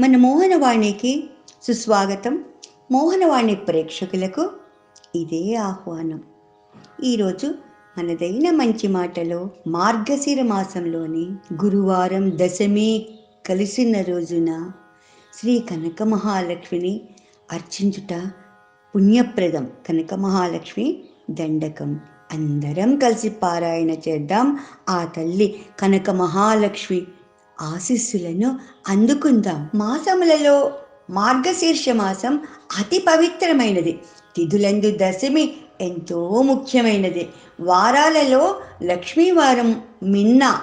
మన మోహనవాణికి సుస్వాగతం. మోహనవాణి ప్రేక్షకులకు ఇదే ఆహ్వానం. ఈరోజు మనదైన మంచి మాటలో మార్గశిర మాసంలోని గురువారం దశమి కలిసిన రోజున శ్రీ కనక మహాలక్ష్మిని అర్చించుట పుణ్యప్రదం. కనక మహాలక్ష్మి దండకం. అందరం కలిసి పారాయణ చేద్దాం. ఆ తల్లి కనక మహాలక్ష్మి ఆశీస్సులను అందుకుందాం. మాసములలో మార్గశీర్ష మాసం అతి పవిత్రమైనది. తిథులందు దశమి ఎంతో ముఖ్యమైనది. వారాలలో లక్ష్మీవారం మిన్న.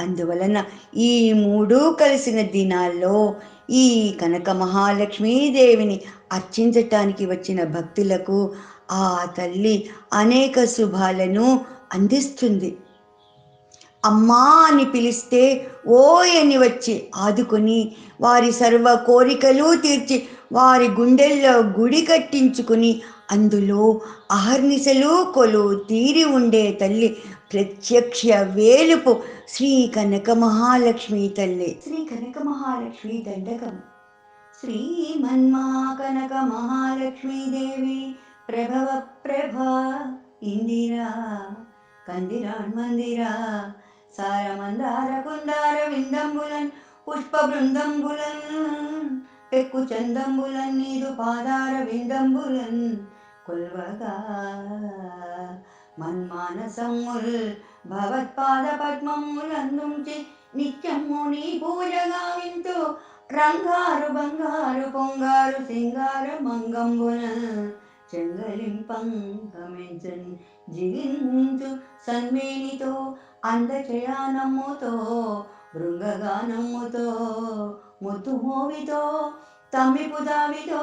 అందువలన ఈ మూడు కలిసిన దినాల్లో ఈ కనక మహాలక్ష్మీదేవిని అర్చించటానికి వచ్చిన భక్తులకు ఆ తల్లి అనేక శుభాలను అందిస్తుంది. అమ్మా అని పిలిస్తే ఓయ్ అని వచ్చి ఆదుకొని వారి సర్వ కోరికలు తీర్చి వారి గుండెల్లో గుడి కట్టించుకుని అందులో అహర్నిశలు కొలు తీరి ఉండే తల్లి ప్రత్యక్ష వేలుపు శ్రీ కనక మహాలక్ష్మి తల్లి. శ్రీ కనక మహాలక్ష్మి దండకం. శ్రీ మన్మా కనక మహాలక్ష్మీ దేవి ప్రభవ ప్రభ ఇందిరా కందిరాన్ మందిరా సారమందార కుందార విందంబులన్ పుష్ప బృందంబులన్ పెక్కు చందంబులన్ నీదు పాదార విందంబులన్ కొల్వగా మన్మానసముల్ భవత్పాద పద్మములందుంచి నిత్యము నీ పూజగా వింటూ రంగారు బంగారు పొంగారు సింగారు మంగంబుల చెంగలింపంగమించన్ జిగించు సన్మేనితో అందచయానమ్ముతో బృంగగానమ్ముతో ముద్దు మోవితో తమ్మిపు దావితో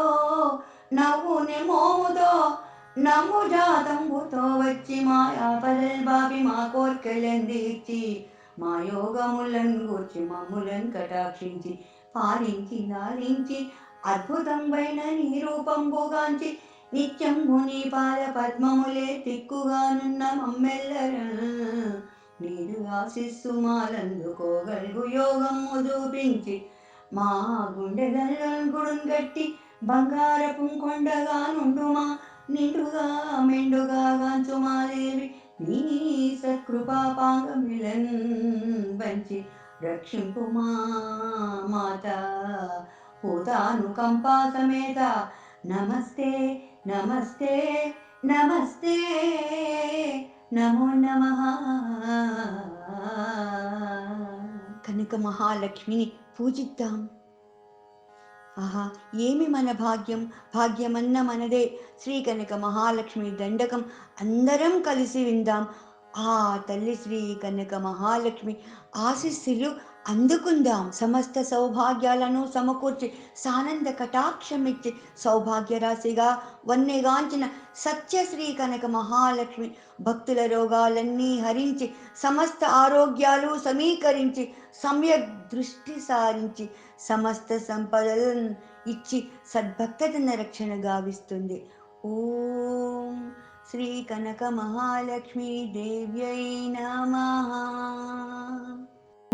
నవ్వు నెమోముతో నమ్ము జాతంబుతో వచ్చి మాయా పల్లెల్ బాబి మా కోర్కెలందిచ్చి మా యోగములను గూర్చి మమ్ములను కటాక్షించి పాలించి నారించి అద్భుతంబైన నీ రూపంబుగాంచి నిత్యంబు నీ పాద పద్మములే తిక్కుగానున్న మమ్మెల్లర. నీరు ఆశిస్సు మాలందుకోగలుగు యోగము చూపించి మా గుండెలలో గుడుం గట్టి బంగారపు కొండగా నుండుమా నిండుగా మెండుగా గాంచుమాదేవి నీ సత్కృపా పాంగమిలన్ వంచి రక్షింపుమా మాత. పూతాను కంపా సమేత. నమస్తే నమస్తే నమస్తే. నమో నమ. కనుక మహాలక్ష్మిని పూజిద్దాం. ఆహా ఏమి మన భాగ్యం? భాగ్యమన్న మనదే. శ్రీ కనక మహాలక్ష్మి దండకం అందరం కలిసి విందాం. ఆ తల్లి శ్రీ కనక మహాలక్ష్మి ఆశీస్సులు అందుకుందాం. సమస్త సౌభాగ్యాలను సమకూర్చి సానంద కటాక్షమిచ్చి సౌభాగ్య రాశిగా వన్నెగాంచిన సత్య శ్రీ కనక మహాలక్ష్మి భక్తుల రోగాలన్నీ హరించి సమస్త ఆరోగ్యాలు సమీకరించి సమ్యక్ దృష్టి సారించి సమస్త సంపదలను ఇచ్చి సద్భక్తజన రక్షణ గావిస్తుంది ఓం శ్రీ కనక మహాలక్ష్మి దేవ్యై నమః.